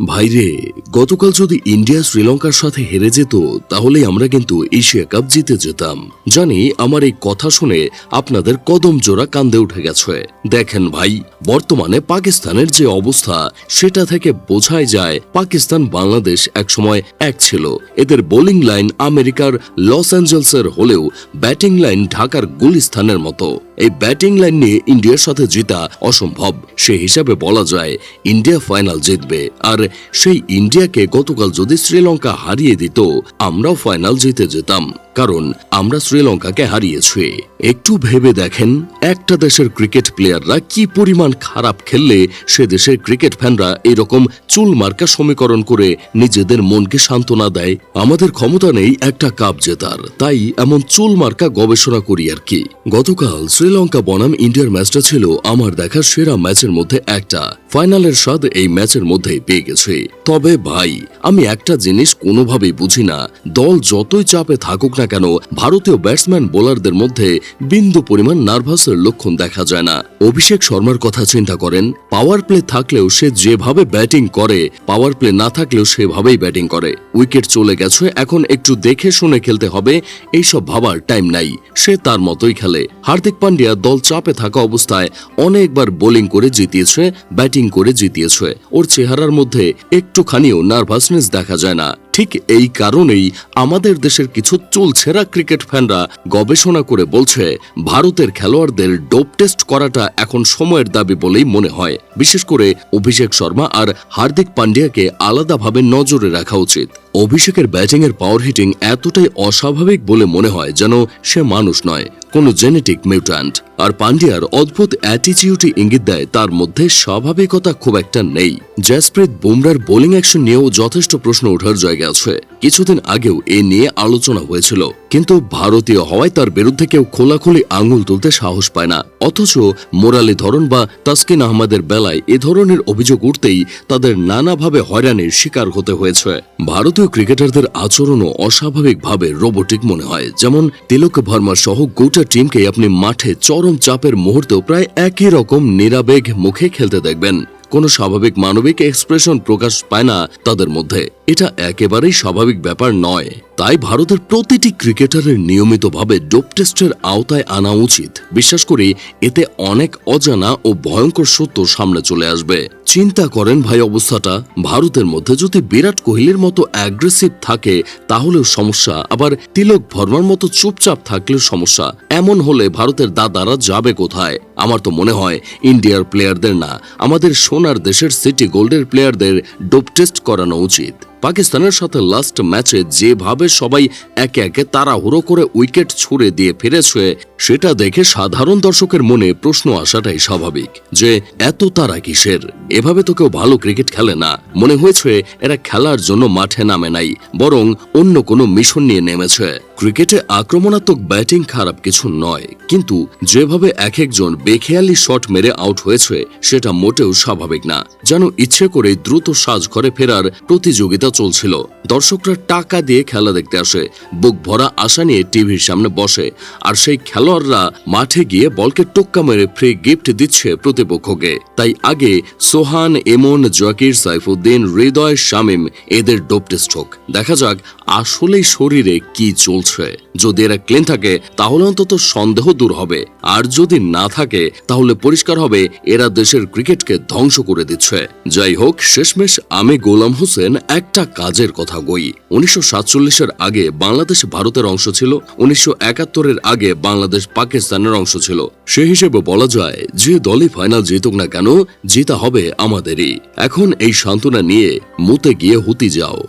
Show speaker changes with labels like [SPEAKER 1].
[SPEAKER 1] ভাইরে গতকাল যদি ইন্ডিয়া শ্রীলঙ্কার সাথে হেরে যেত তাহলে আমরা কিন্তু এশিয়া কাপ জিতে যেতাম। জানি, আমার এই কথা শুনে আপনাদের কদম জোড়া কান্দে উঠে গেছে। দেখেন ভাই, বর্তমানে পাকিস্তানের যে অবস্থা, সেটা থেকে বোঝাই যায় পাকিস্তান বাংলাদেশ একসময় এক ছিল। এদের বোলিং লাইন আমেরিকার লস অ্যাঞ্জেলসের হলেও ব্যাটিং লাইন ঢাকার গুলিস্তানের মতো। এই ব্যাটিং লাইন নিয়ে ইন্ডিয়ার সাথে জেতা অসম্ভব। সে হিসাবে বলা যায়, ইন্ডিয়া ফাইনাল জিতবে। আর সেই ইন্ডিয়াকে গতকাল যদি শ্রীলঙ্কা হারিয়ে দিত আমরাও ফাইনাল জিতে যেতাম। কারণ আমরা শ্রীলঙ্কাকে হারিয়েছি। একটু ভেবে দেখেন, একটা দেশের ক্রিকেট প্লেয়াররা কি পরিমাণ খারাপ খেললে সে দেশের ক্রিকেট ফ্যানরা এরকম চুল মার্কা সমীকরণ করে নিজেদের মনকে সান্ত্বনা দেয়? আমাদের ক্ষমতা নেই একটা কাপ জেতার। তাই এমন চুল মার্কা গবেষণা করি আর কি। গতকাল শ্রীলঙ্কা বনাম ইন্ডিয়ার ম্যাচটা ছিল আমার দেখা সেরা ম্যাচের মধ্যে একটা। ফাইনালের স্বাদ এই ম্যাচের মধ্যেই পেয়ে গেছে। তবে ভাই, আমি একটা জিনিস কোনোভাবেই বুঝি না। দল যতই চাপে থাকুক না কেন ভারতীয় ব্যাটসম্যান বোলারদের মধ্যে বিন্দু পরিমাণ নার্ভাসের লক্ষণ দেখা যায় না। অভিষেক শর্মার কথা চিন্তা করেন পাওয়ার প্লে থাকলেও সে যেভাবে ব্যাটিং করে পাওয়ার প্লে না থাকলেও সেভাবেই ব্যাটিং করে। উইকেট চলে গেছে, এখন একটু দেখে শুনে খেলতে হবে, এইসব ভাবার টাইম নাই, সে তার মতোই খেলে। হার্দিক পান্ডিয়া দল চাপে থাকা অবস্থায় অনেকবার বোলিং করে জিতিয়েছে ব্যাটিং করে জিতিয়েছে। ওর চেহারার মধ্যে একটুখানিও নার্ভাসনেস দেখা যায় না। ঠিক এই কারণেই আমাদের দেশের কিছু চুলছেরা ক্রিকেট ফ্যানরা গবেষণা করে বলছে, ভারতের খেলোয়াড়দের ডোপ টেস্ট করাটা এখন সময়ের দাবি বলেই মনে হয়। বিশেষ করে অভিষেক শর্মা আর হার্দিক পান্ডিয়াকে আলাদাভাবে নজরে রাখা উচিত। অভিষেকের ব্যাটিং এর পাওয়ার হিটিং এতটাই অস্বাভাবিক বলে মনে হয় যেন সে মানুষ নয়, কোনো জেনেটিক মিউট্যান্ট আর পান্ডিয়ার অদ্ভুত অ্যাটিচিউটি ইঙ্গিত দেয়, তার মধ্যে স্বাভাবিকতা খুব একটা নেই। জ্যাসপ্রীত বুমরার বোলিং অ্যাকশন নিয়েও যথেষ্ট প্রশ্ন ওঠার জায়গা আছে। কিছুদিন আগেও এ নিয়ে আলোচনা হয়েছিল। কিন্তু ভারতীয় হওয়ায় তার বিরুদ্ধে কেউ খোলাখুলি আঙুল তুলতে সাহস পায় না। অথচ মোরালি ধরন বা তাসকিন আহমেদের বেলায় এ ধরনের অভিযোগ উঠতেই তাদের নানাভাবে হয়রানির শিকার হতে হয়েছে। ভারতীয় ক্রিকেটারদের আচরণও অস্বাভাবিকভাবে রোবোটিক মনে হয়। যেমন তিলক ভার্মা সহ গোটা টিমকে আপনি মাঠে চরম চাপের মুহূর্তেও প্রায় একই রকম নিরাবেগ মুখে খেলতে দেখবেন। কোনো স্বাভাবিক মানবিক এক্সপ্রেশন প্রকাশ পায় না তাদের মধ্যে। এটা একেবারেই স্বাভাবিক ব্যাপার নয়। তাই ভারতের প্রতিটি ক্রিকেটারের নিয়মিতভাবে ডোপ টেস্টের আওতায় আনা উচিত। বিশ্বাস করি, এতে অনেক অজানা ও ভয়ঙ্কর সত্য সামনে চলে আসবে। চিন্তা করেন ভাই, অবস্থাটা ভারতের মধ্যে যদি বিরাট কোহলির মতো অ্যাগ্রেসিভ থাকে, তাহলেও সমস্যা। আবার তিলক ভর্মার মতো চুপচাপ থাকলেও সমস্যা। এমন হলে ভারতের দাদারা যাবে কোথায়? আমার তো মনে হয় ইন্ডিয়ার প্লেয়ারদের না। আমাদের সোনার দেশের সিটি গোল্ডের প্লেয়ারদের ডোপ টেস্ট করানো উচিত। পাকিস্তানের সাথে লাস্ট ম্যাচে যেভাবে সবাই একে একে তাড়াহুড়ো করে উইকেট ছুড়ে দিয়ে ফিরেছে সেটা দেখে সাধারণ দর্শকের মনে প্রশ্ন আসাটাই স্বাভাবিক, যে এত তারা কিসের? এভাবে তো কেউ ভালো ক্রিকেট খেলে না। মনে হয়েছে এরা খেলার জন্য মাঠে নামে নাই, বরং অন্য কোনো মিশন নিয়ে নেমেছে। ক্রিকেটে আক্রমণাত্মক ব্যাটিং খারাপ কিছু নয়, কিন্তু যেভাবে এক একজন বেখেয়ালি শট মেরে আউট হয়েছে, সেটা মোটেও স্বাভাবিক না। যেন ইচ্ছে করে দ্রুত সাজ ঘরে ফেরার প্রতিযোগিতা চলছিল। দর্শকরা টাকা দিয়ে খেলা দেখতে আসে, বুক ভরা আশা নিয়ে টিভির সামনে বসে, আর সেই খেলোয়াড়রা মাঠে গিয়ে বলকে টোক্কা মেরে ফ্রি গিফট দিচ্ছে প্রতিপক্ষকে। তাই আগে সোহান এমন জাকির, সাইফুদ্দিন, হৃদয়, শামিম এদের ডোপ টেস্ট হোক। দেখা যাক আসলেই শরীরে কি চলছে। যদি এরা ক্লিন থাকে, তাহলে অন্তত সন্দেহ দূর হবে। আর যদি না থাকে, তাহলে পরিষ্কার হবে এরা দেশের ক্রিকেটকে ধ্বংস করে দিচ্ছে। যাই হোক, শেষমেশ আমি গোলাম হোসেন একটা কাজের কথা গই উনিশশো সাতচল্লিশের আগে বাংলাদেশ ভারতের অংশ ছিল, উনিশশো একাত্তরের আগে বাংলাদেশ পাকিস্তানের অংশ ছিল। সে হিসেবে বলা যায়, যে দলই ফাইনাল জিতুক না কেন, জিতা হবে আমাদেরই। এখন এই সান্ত্বনা নিয়ে মুতে গিয়ে হুতি যাও।